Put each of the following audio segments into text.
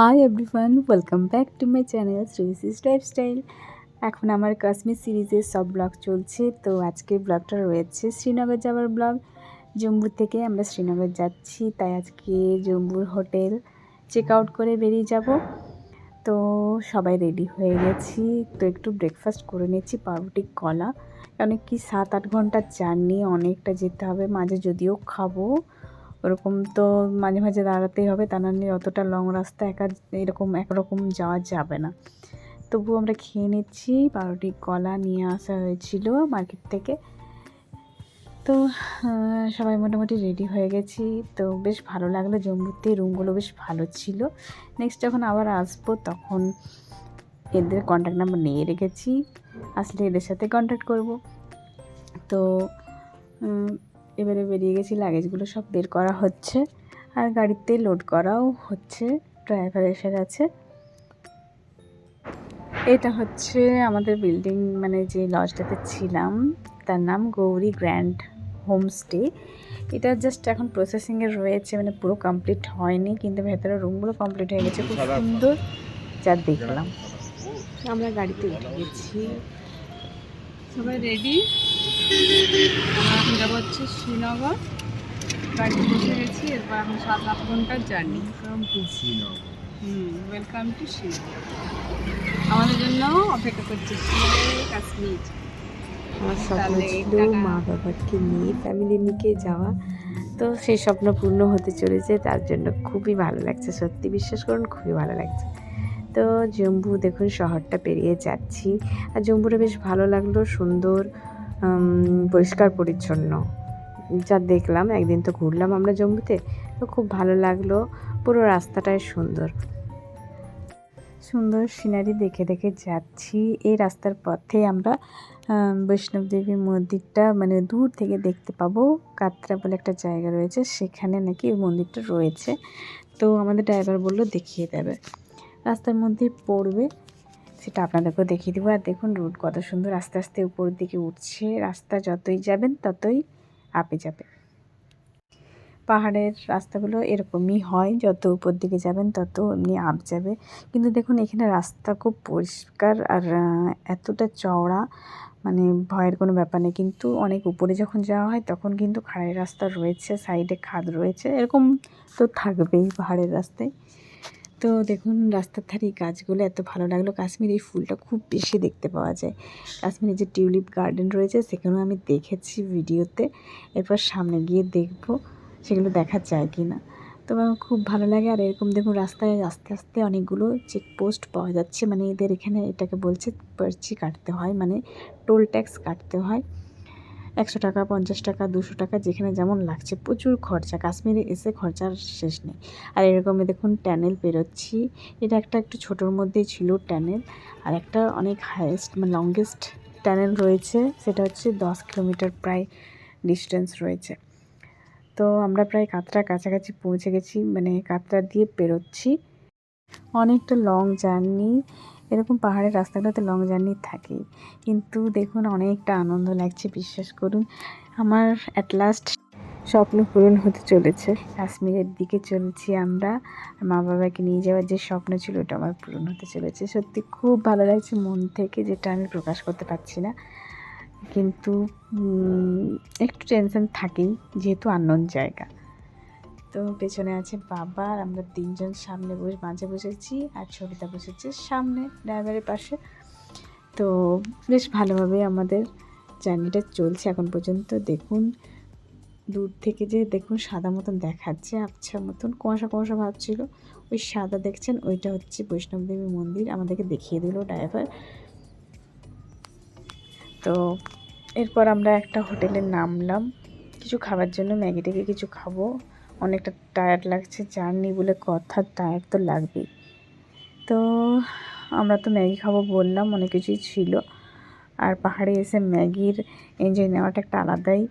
Hi everyone welcome back to my channel শ্রীসিস lifestyle এখন আমার কাশ্মীর সিরিজের সব ব্লগ চলছে, তো আজকের ব্লগটা রয়েছে শ্রীনগর যাওয়ার ব্লগ জম্মু থেকে আমরা শ্রীনগর যাচ্ছি, তাই আজকে জম্মুর হোটেল চেক আউট করে বেরিয়ে যাব। তো সবাই রেডি হয়ে গেছি, তো একটু ব্রেকফাস্ট করে নিচ্ছি, পাউরুটি, কলা। কারণ কি সাত আট ঘণ্টার জার্নি অনেকটা যেতে হবে। মাঝে যদিও খাব ওরকম তো মাঝে মাঝে দাঁড়াতেই হবে, তা নাহলে অতটা লং রাস্তা একা এরকম একরকম যাওয়া যাবে না। তবু আমরা খেয়ে নিচ্ছি, পাউরুটি, কলা নিয়ে আসা হয়েছিল মার্কেট থেকে। তো সবাই মোটামুটি রেডি হয়ে গেছি। তো বেশ ভালো লাগল জম্মুতে রুমগুলো বেশ ভালো ছিল। নেক্সট যখন আবার আসব, তখন এদের কন্ট্যাক্ট নাম্বার নিয়ে রেখেছি। আসলে এদের সাথে কন্ট্যাক্ট করব। তো এবারে বেরিয়ে গেছি লাগেজগুলো সব বের করা হচ্ছে। আর গাড়িতে লোড করাও হচ্ছে ড্রাইভার এসে গেছে। এটা হচ্ছে আমাদের বিল্ডিং মানে যে লজটাতে ছিলাম তার নাম গৌরী গ্র্যান্ড হোমস্টে। এটা জাস্ট এখন প্রসেসিংয়ে রয়েছে মানে পুরো কমপ্লিট হয়নি কিন্তু ভেতরে রুমগুলো কমপ্লিট হয়ে গেছে খুব সুন্দর। যা দেখলাম। আমরা গাড়িতে উঠে গেছি। সবাই রেডি আমরা এখন যাব হচ্ছে শ্রীনগর। গাড়িতে বসে গেছি এরপর এখন সাত আট ঘণ্টার journey. Hmm welcome to Srinagar. আমাদের জন্য অপেক্ষা করছে কাশ্মীর। আমার স্বপ্ন ছিল মা বাবাকে নিয়ে ফ্যামিলি নিয়ে যাওয়া। তো সেই স্বপ্ন পূর্ণ হতে চলেছে তার জন্য খুবই ভালো লাগছে। সত্যি বিশ্বাস করুন খুবই ভালো লাগছে। তো জম্বু দেখুন শহরটা পেরিয়ে যাচ্ছি। আর জম্বুটা বেশ ভালো লাগল সুন্দর। পরিষ্কার পরিচ্ছন্ন। যা দেখলাম, একদিন তো ঘুরলাম আমরা জম্বুতে তো খুব ভালো লাগল, পুরো রাস্তাটাই সুন্দর। সুন্দর সিনারি দেখে দেখে যাচ্ছি। এই রাস্তার পথে আমরা বৈষ্ণব দেবী মন্দিরটা মানে দূর থেকে দেখতে পাবো, কাতরা বলে একটা জায়গা রয়েছে, সেখানে নাকি মন্দিরটা রয়েছে। তো আমাদের ড্রাইভার বলল দেখিয়ে দেবে। রাস্তার মধ্যেই পড়বে। সেটা আপনাদেরকেও দেখিয়ে দেবো। আর দেখুন, রুট কত সুন্দর আস্তে আস্তে উপর দিকে উঠছে। রাস্তা যতই যাবেন, ততই আপে যাবে। পাহাড়ের রাস্তাগুলো এরকমই হয়। যত উপর দিকে যাবেন, তত এমনি আপ যাবে। কিন্তু দেখুন, এখানে রাস্তা খুব পরিষ্কার আর এতটা চওড়া। মানে ভয়ের কোনো ব্যাপার নেই। কিন্তু অনেক উপরে যখন যাওয়া হয়, তখন কিন্তু খাড়াই রাস্তা রয়েছে সাইডে খাদ রয়েছে। এরকম তো থাকবেই পাহাড়ের রাস্তায়। তো দেখুন, রাস্তার ধারে গাছগুলো এত ভালো লাগল। কাশ্মীর এই ফুলটা খুব বেশি দেখতে পাওয়া যায়। কাশ্মীরে যে টিউলিপ গার্ডেন রয়েছে, সেখানেও আমি দেখেছি ভিডিওতে। এরপর সামনে গিয়ে দেখব সেগুলো দেখা যায় কি না। তো আমার খুব ভালো লাগে। আর এরকম দেখুন, রাস্তায় আস্তে আস্তে অনেকগুলো চেকপোস্ট পাওয়া যাচ্ছে। মানে এদের এখানে এটাকে বলছে পার্চি কাটতে হয় মানে টোল ট্যাক্স কাটতে হয়। একশো টাকা, পঞ্চাশ টাকা, দুশো টাকা, যেখানে যেমন লাগছে। প্রচুর খরচা, কাশ্মীরে এসে খরচার শেষ নেই। আর এরকমই দেখুন, ট্যানেল পেরোচ্ছি এটা একটা একটু ছোটোর মধ্যেই ছিল ট্যানেল। আর একটা অনেক হায়েস্ট মানে লংগেস্ট ট্যানেল রয়েছে। সেটা হচ্ছে দশ কিলোমিটার প্রায় ডিস্টেন্স রয়েছে। তো আমরা প্রায় কাতরা কাছাকাছি পৌঁছে গেছি মানে কাতরা দিয়ে পেরোচ্ছি অনেকটা লং জার্নি এরকম পাহাড়ের রাস্তাগুলোতে লং জার্নি থাকে কিন্তু দেখুন, অনেকটা আনন্দ লাগছে, বিশ্বাস করুন। আমার অ্যাট লাস্ট স্বপ্ন পূরণ হতে চলেছে। কাশ্মীরের দিকে চলছি আমরা। মা বাবাকে নিয়ে যাওয়ার যে স্বপ্ন ছিল, ওটা আমার পূরণ হতে চলেছে। সত্যি খুব ভালো লাগছে মন থেকে, যেটা আমি প্রকাশ করতে পারছি না। কিন্তু একটু টেনশন থাকেই, যেহেতু আননোন জায়গা। তো পেছনে আছে বাবা আর আমরা তিনজন সামনে বসে, মাঝে বসেছি আর সবিতা বসেছে সামনে ড্রাইভারের পাশে। তো বেশ ভালোভাবে আমাদের জার্নিটা চলছে এখন পর্যন্ত। দেখুন, দূর থেকে যে দেখুন সাদা মতন দেখাচ্ছে, আবছা মতন, কুয়াশা কুয়াশা ভাবছিল ওই সাদা দেখছেন, ওইটা হচ্ছে বৈষ্ণব দেবী মন্দির, আমাদেরকে দেখিয়ে দিল ড্রাইভার। তো এরপর আমরা একটা হোটেলে নামলাম। কিছু খাবার জন্য, ম্যাগি ট্যাগি কিছু খাব। অনেকটা টায়ার্ড লাগছে। জার্নি বলে কথা টায়ার্ড তো লাগবেই। তো আমরা তো ম্যাগি খাব বললাম, অনেক কিছুই ছিল। আর পাহাড়ে এসে ম্যাগির এনজয় নেওয়াটা একটা আলাদাই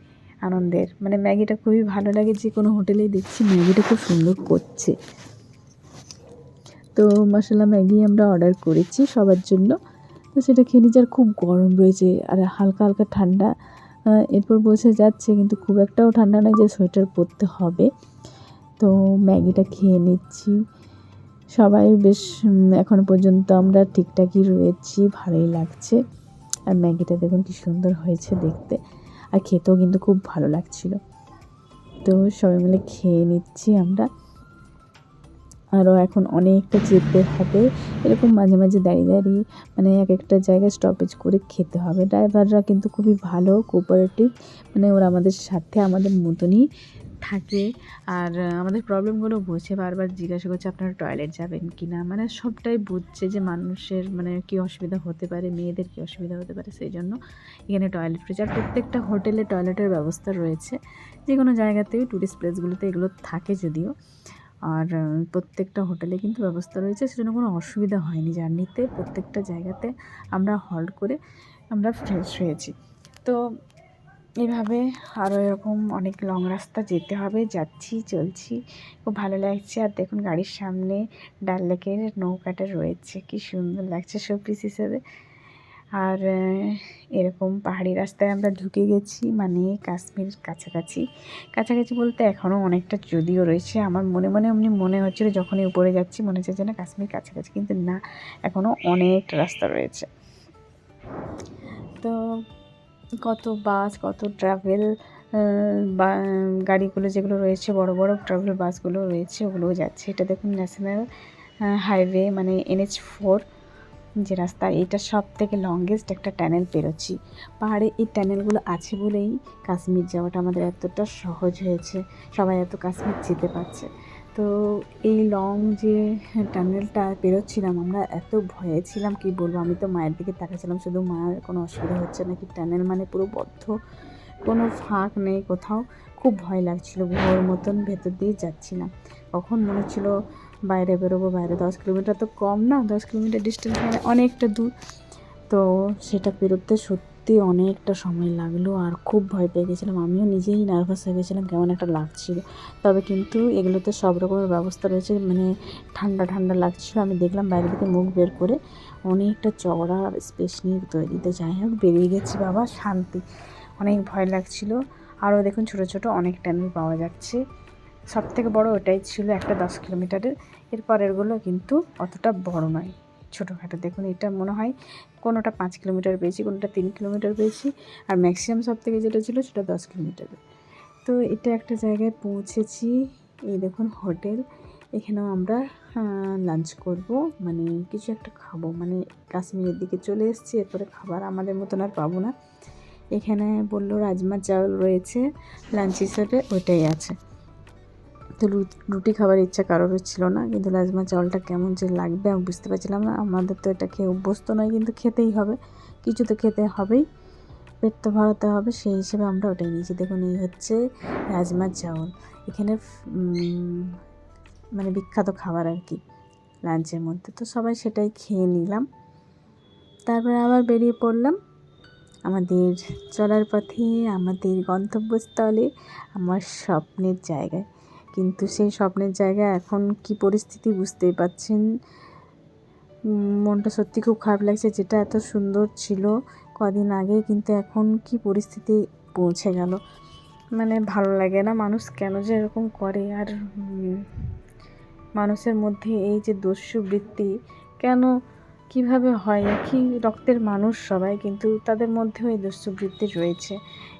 আনন্দের। মানে ম্যাগিটা খুবই ভালো লাগে, যে কোনো হোটেলেই দেখছি ম্যাগিটা খুব সুন্দর করছে। তো মশলা ম্যাগি আমরা অর্ডার করেছি সবার জন্য। তো সেটা খেয়ে নিচ্ছে আর খুব গরম রয়েছে, আর হালকা হালকা ঠান্ডা। এরপর বসে যাচ্ছে, কিন্তু খুব একটাও ঠান্ডা নয় যে সোয়েটার পরতে হবে। তো ম্যাগিটা খেয়ে নিচ্ছি। সবাই বেশ এখন পর্যন্ত আমরা ঠিকঠাকই রয়েছি, ভালোই লাগছে। আর ম্যাগিটা দেখুন কি সুন্দর হয়েছে দেখতে। আর খেতেও কিন্তু খুব ভালো লাগছিল। তো সবাই মিলে খেয়ে নিচ্ছি আমরা। আরও এখন অনেকটা যেতে হবে। এরকম মাঝে মাঝে দাঁড়িয়ে দাঁড়িয়ে মানে এক একটা জায়গায় স্টপেজ করে খেতে হবে। ড্রাইভাররা কিন্তু খুবই ভালো কোঅপারেটিভ মানে ওরা আমাদের সাথে, আমাদের মতনই থাকে। আর আমাদের প্রবলেমগুলো বোঝে বারবার জিজ্ঞাসা করছে আপনারা টয়লেট যাবেন কি না মানে সবটাই বুঝছে যে মানুষের মানে কী অসুবিধা হতে পারে, মেয়েদের কী অসুবিধা হতে পারে, সেই জন্য এখানে টয়লেট রয়েছে আর প্রত্যেকটা হোটেলে টয়লেটের ব্যবস্থা রয়েছে। যে কোনো জায়গাতেই ট্যুরিস্ট প্লেসগুলোতে এগুলো থাকে যদিও। আর প্রত্যেকটা হোটেলে কিন্তু ব্যবস্থা রয়েছে, সেজন্য কোনো অসুবিধা হয়নি। জার্নিতে প্রত্যেকটা জায়গাতে আমরা হল্ট করে আমরা ফ্রেশ হয়েছি তো এভাবে আরও এরকম অনেক লং রাস্তা যেতে হবে, যাচ্ছি, চলছি। খুব ভালো লাগছে। আর দেখুন গাড়ির সামনে ডাল লেকের নৌকাটা রয়েছে। কি সুন্দর লাগছে শোপিস হিসেবে। আর এরকম পাহাড়ি রাস্তায় আমরা ঢুকে গেছি মানে কাশ্মীর কাছাকাছি। কাছাকাছি বলতে এখনও অনেকটা যদিও রয়েছে। আমার মনে মনে এমনি মনে হচ্ছিল যখনই উপরে যাচ্ছি, মনে হচ্ছে যেন কাশ্মীর কাছাকাছি। কিন্তু না এখনও অনেক রাস্তা রয়েছে। তো কত বাস, কত ট্রাভেল বা, গাড়িগুলো যেগুলো রয়েছে, বড় বড় ট্রাভেল বাসগুলো রয়েছে, ওগুলোও যাচ্ছে। এটা দেখুন ন্যাশনাল হাইওয়ে মানে এনএচ ফোর যে রাস্তা, এটা সব থেকে লংগেস্ট একটা ট্যানেল পেরোচ্ছি। পাহাড়ে এই ট্যানেলগুলো আছে বলেই কাশ্মীর যাওয়াটা আমাদের এতটা সহজ হয়েছে। সবাই এত কাশ্মীর যেতে পারছে। তো এই লং যে টানেলটা পেরোচ্ছিলাম, আমরা এত ভয়ে ছিলাম, কি বলব? আমি তো মায়ের দিকে তাকাচ্ছিলাম, শুধু মায়ের কোনো অসুবিধা হচ্ছে নাকি টানেল মানে পুরো বদ্ধ, কোনো ফাঁক নেই কোথাও। খুব ভয় লাগছিল, গুহার মতন ভেতর দিয়ে যাচ্ছিলাম। কখন মনে হচ্ছিল বাইরে বেরোবো, বাইরে দশ কিলোমিটার তো কম না, দশ কিলোমিটার ডিস্টেন্স মানে অনেকটা দূর। তো সেটা পেরোতে সত্যি অনেকটা সময় লাগল আর খুব ভয় পেয়ে গেছিলাম। আমিও নিজেই নার্ভাস হয়ে গেছিলাম কেমন একটা লাগছিল। তবে কিন্তু এগুলোতে সব রকমের ব্যবস্থা রয়েছে মানে ঠান্ডা ঠান্ডা লাগছিল। আমি দেখলাম বাইরে থেকে মুখ বের করে অনেকটা চওড়া স্পেস নিয়ে তৈরি তো যাই হোক, বেরিয়ে গেছি বাবা শান্তি। অনেক ভয় লাগছিল। আরও দেখুন ছোটো ছোটো অনেক ট্যানেল পাওয়া যাচ্ছে। সব থেকে বড় ওটাই ছিল একটা দশ কিলোমিটারের। এরপরেরগুলো কিন্তু অতটা বড় নয়। ছোটোখাটো। দেখুন, এটা মনে হয় কোনোটা পাঁচ কিলোমিটার পেয়েছি কোনোটা তিন কিলোমিটার পেয়েছি আর ম্যাক্সিমাম সব থেকে যেটা ছিল সেটা দশ কিলোমিটার। তো এটা একটা জায়গায় পৌঁছেছি। এই দেখুন, হোটেল। এখানেও আমরা লাঞ্চ করব। মানে কিছু একটা খাব। মানে কাশ্মীরের দিকে চলে এসেছি, এরপরে খাবার আমাদের মতন আর পাবো না। এখানে বলল রাজমা চাউল রয়েছে। লাঞ্চ হিসাবে ওইটাই আছে। তো রুটি খাবার ইচ্ছা কারোর ছিল না, কিন্তু রাজমা চাউলটা কেমন যে লাগবে আমি বুঝতে পারছিলাম না। আমাদের তো এটা খেয়ে অভ্যস্ত নয়, কিন্তু খেতেই হবে। কিছু তো খেতে হবেই, পেট তো ভরাতে হবে, সেই হিসেবে আমরা ওটাই নিয়েছি। দেখুন, এই হচ্ছে রাজমা চাউল। এখানে মানে বিখ্যাত খাবার আর কি, লাঞ্চের মধ্যে। তো সবাই সেটাই খেয়ে নিলাম। তারপরে আবার বেরিয়ে পড়লাম আমাদের চলার পথে, আমাদের গন্তব্যস্থলে, আমার স্বপ্নের জায়গায়। কিন্তু সেই স্বপ্নের জায়গা এখন কি পরিস্থিতি বুঝতেই পারছেন? মনটা সত্যি খুব খারাপ লাগছে, যেটা এত সুন্দর ছিল কদিন আগে, কিন্তু এখন কি পরিস্থিতি পৌঁছে গেল? মানে ভালো লাগে না মানুষ কেন যে এরকম করে? আর মানুষের মধ্যে এই যে দস্যু বৃত্তি, কেন, কীভাবে হয়? একই রক্তের মানুষ সবাই, কিন্তু তাদের মধ্যেও এই দস্যু বৃত্তি রয়েছে।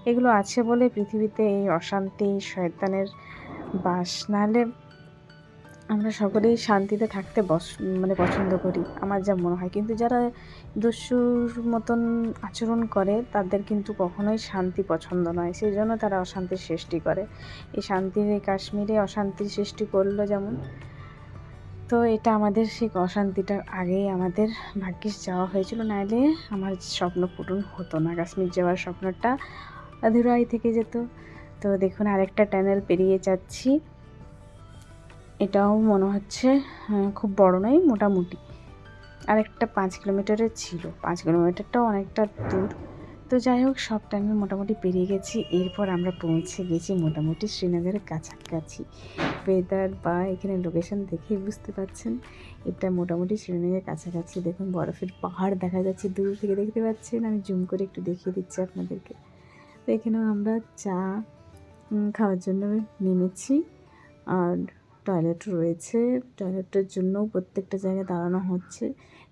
এগুলো আছে বলে পৃথিবীতে এই অশান্তি, শয়তানের বাস, নাহলে আমরা সকলেই শান্তিতে থাকতে বস মানে পছন্দ করি, আমার যা মনে হয়। কিন্তু যারা দস্যুর মতন আচরণ করে, তাদের কিন্তু কখনোই শান্তি পছন্দ নয় সেই জন্য তারা অশান্তির সৃষ্টি করে। এই শান্তির এই কাশ্মীরে অশান্তির সৃষ্টি করল যেমন, তো এটা আমাদের সেই অশান্তিটার আগেই আমাদের ভাগ্যিস যাওয়া হয়েছিল। নাহলে আমার স্বপ্ন পূরণ হতো না, কাশ্মীর যাওয়ার স্বপ্নটা অধুরাই থেকে যেত। তো দেখুন, আরেকটা ট্যানেল পেরিয়ে যাচ্ছি। এটাও মনে হচ্ছে খুব বড় নয়, মোটামুটি। আরেকটা পাঁচ কিলোমিটারের ছিল। পাঁচ কিলোমিটারটাও অনেকটা দূর। তো যাই হোক, সব টাইমে মোটামুটি পেরিয়ে গেছি। এরপর আমরা পৌঁছে গেছি মোটামুটি শ্রীনগরের কাছাকাছি। ওয়েদার বা এখানে লোকেশন দেখেই বুঝতে পারছেন। এটা মোটামুটি শ্রীনগরের কাছাকাছি। দেখুন, বরফের পাহাড় দেখা যাচ্ছে দূর থেকে দেখতে পাচ্ছেন। আমি জুম করে একটু দেখিয়ে দিচ্ছি আপনাদেরকে। তো এখানেও আমরা চা খাওয়ার জন্য নেমেছি আর টয়লেট রয়েছে। টয়লেটের জন্য প্রত্যেকটা জায়গায় দাঁড়ানো হচ্ছে।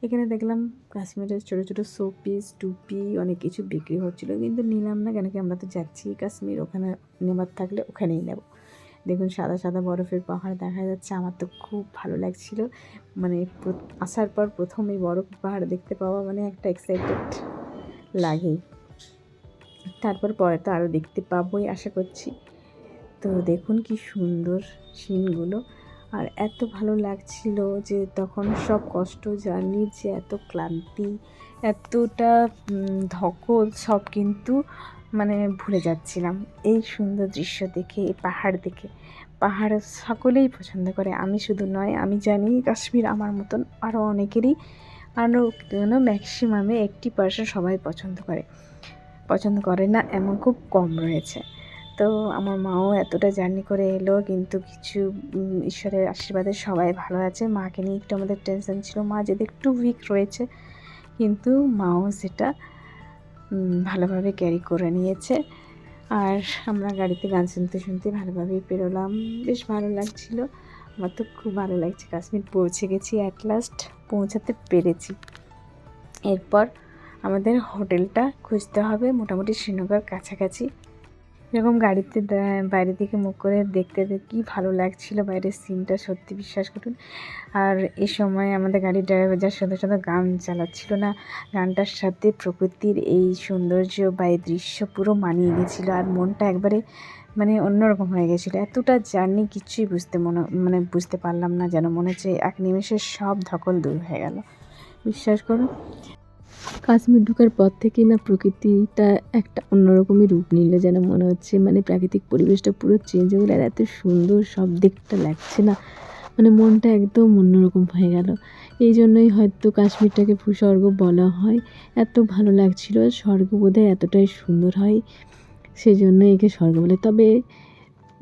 এখানে দেখলাম কাশ্মীরের ছোটো ছোটো শো পিস টুপি অনেক কিছু বিক্রি হচ্ছিল। কিন্তু নিলাম না কেন কি আমরা তো যাচ্ছি কাশ্মীর, ওখানে নেবার থাকলে ওখানেই নেব। দেখুন সাদা সাদা বরফের পাহাড় দেখা যাচ্ছে। আমার তো খুব ভালো লাগছিল। মানে আসার পর প্রথম এই বরফ পাহাড় দেখতে পাওয়া মানে একটা এক্সাইটেড লাগেই। তারপর পরে তো আরও দেখতে পাবোই, আশা করছি। তো দেখুন কি সুন্দর সিনগুলো। আর এত ভালো লাগছিল যে তখন সব কষ্ট জার্নির যে এত ক্লান্তি, এতটা ধকল সব কিন্তু মানে ভুলে যাচ্ছিলাম। এই সুন্দর দৃশ্য দেখে, এই পাহাড় দেখে। পাহাড় সকলেই পছন্দ করে, আমি শুধু নয়, আমি জানি কাশ্মীর আমার মতন আরও অনেকেরই আরও ম্যাক্সিমামে একটি পার্সেন্ট সবাই পছন্দ করে। পছন্দ করে না, এমন খুব কম রয়েছে। তো আমার মাও এতটা জার্নি করে এলো, কিন্তু কিছু ঈশ্বরের আশীর্বাদে সবাই ভালো আছে। মাকে নিয়ে একটু আমাদের টেনশন ছিল, মা যদি একটু উইক রয়েছে, কিন্তু মাও সেটা ভালোভাবে ক্যারি করে নিয়েছে। আর আমরা গাড়িতে গান শুনতে শুনতে ভালোভাবেই পেরোলাম। বেশ ভালো লাগছিল। আমার তো খুব ভালো লাগছে। কাশ্মীর পৌঁছে গেছি অ্যাট লাস্ট পৌঁছাতে পেরেছি। এরপর হোটেলটা খুঁজতে হবে মোটামুটি শ্রীনগর কাছাকাছি। এরকম গাড়িতে বাইরে থেকে মুখ করে দেখতে কি ভালো লাগছিল বাইরের সিনটা, সত্যি বিশ্বাস করুন। আর এই সময় আমাদের গাড়ির ড্রাইভার যার সুন্দর সুন্দর গান চালাচ্ছিল না, গানটার সাথে প্রকৃতির এই সৌন্দর্য বা এই দৃশ্য পুরো মানিয়ে গেছিল আর মনটা একবারে মানে অন্যরকম হয়ে গেছিল। এতটা জার্নি কিছুই বুঝতে মনে মানে বুঝতে পারলাম না যেন মনে হচ্ছে এক নিমেষে সব ধকল দূর হয়ে গেল। বিশ্বাস করুন। কাশ্মীর ঢুকার পর থেকেই না প্রকৃতিটা একটা অন্যরকমই রূপ নিল যেন মনে হচ্ছে। মানে প্রাকৃতিক পরিবেশটা পুরো চেঞ্জ হয়ে গেল আর এত সুন্দর সব দিকটা লাগছে না। মানে মনটা একদম অন্যরকম হয়ে গেল। এই জন্যই হয়তো কাশ্মীরটাকে ভূস্বর্গ বলা হয়। এত ভালো লাগছিল, স্বর্গ বোধহয় এতটাই সুন্দর হয়। সেই জন্য একে স্বর্গ বলে। তবে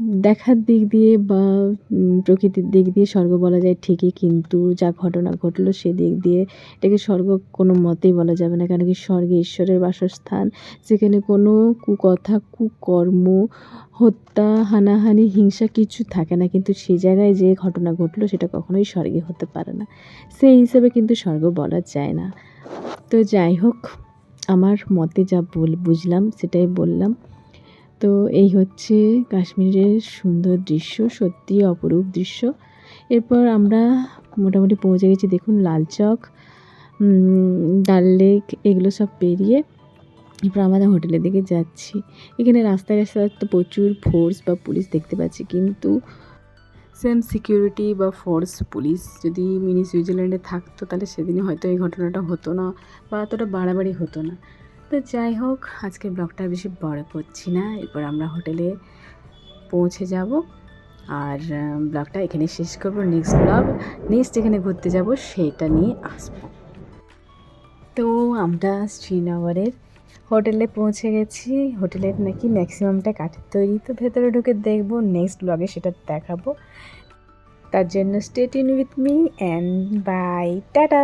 দেখার দিক দিয়ে বা প্রকৃতির দিক দিয়ে স্বর্গ বলা যায় ঠিকই, কিন্তু যা ঘটনা ঘটলো সেদিক দিয়ে এটাকে স্বর্গ কোনো মতেই বলা যাবে না। কেন কি স্বর্গে ঈশ্বরের বাসস্থান, সেখানে কোনো কুকথা, কুকর্ম, হত্যা, হানাহানি, হিংসা কিছু থাকে না। কিন্তু সেই জায়গায় যে ঘটনা ঘটলো সেটা কখনোই স্বর্গে হতে পারে না। সেই হিসেবে কিন্তু স্বর্গ বলা যায় না। তো যাই হোক, আমার মতে যা বল, বুঝলাম, সেটাই বললাম। তো এই হচ্ছে কাশ্মীরের সুন্দর দৃশ্য, সত্যি অপরূপ দৃশ্য। এরপর আমরা মোটামুটি পৌঁছে গেছি, দেখুন, লাল চক ডাল লেক, এগুলো সব পেরিয়ে এরপর আমাদের হোটেলের দিকে যাচ্ছি। এখানে রাস্তায় রাস্তায় তো প্রচুর ফোর্স বা পুলিশ দেখতে পাচ্ছি, কিন্তু সেম সিকিউরিটি বা ফোর্স পুলিশ যদি মিনি সুইজারল্যান্ডে থাকতো, তাহলে সেদিনই হয়তো এই ঘটনাটা হতো না বা এতটা বাড়াবাড়ি হতো না। তো যাই হোক আজকে ব্লগটা বেশি বড় করছি না। এরপর আমরা হোটেলে পৌঁছে যাব। আর ব্লগটা এখানে শেষ করব। নেক্সট ব্লগ, নেক্সট যেখানে ঘুরতে যাব সেটা নিয়ে আসব। তো আমরা শ্রীনগরের হোটেলে পৌঁছে গেছি। হোটেলের নাকি ম্যাক্সিমামটা কাঠের তৈরি। তো ভেতরে ঢুকে দেখব নেক্সট ব্লগে সেটা দেখাবো। তার জন্য stay in with me and bye tata!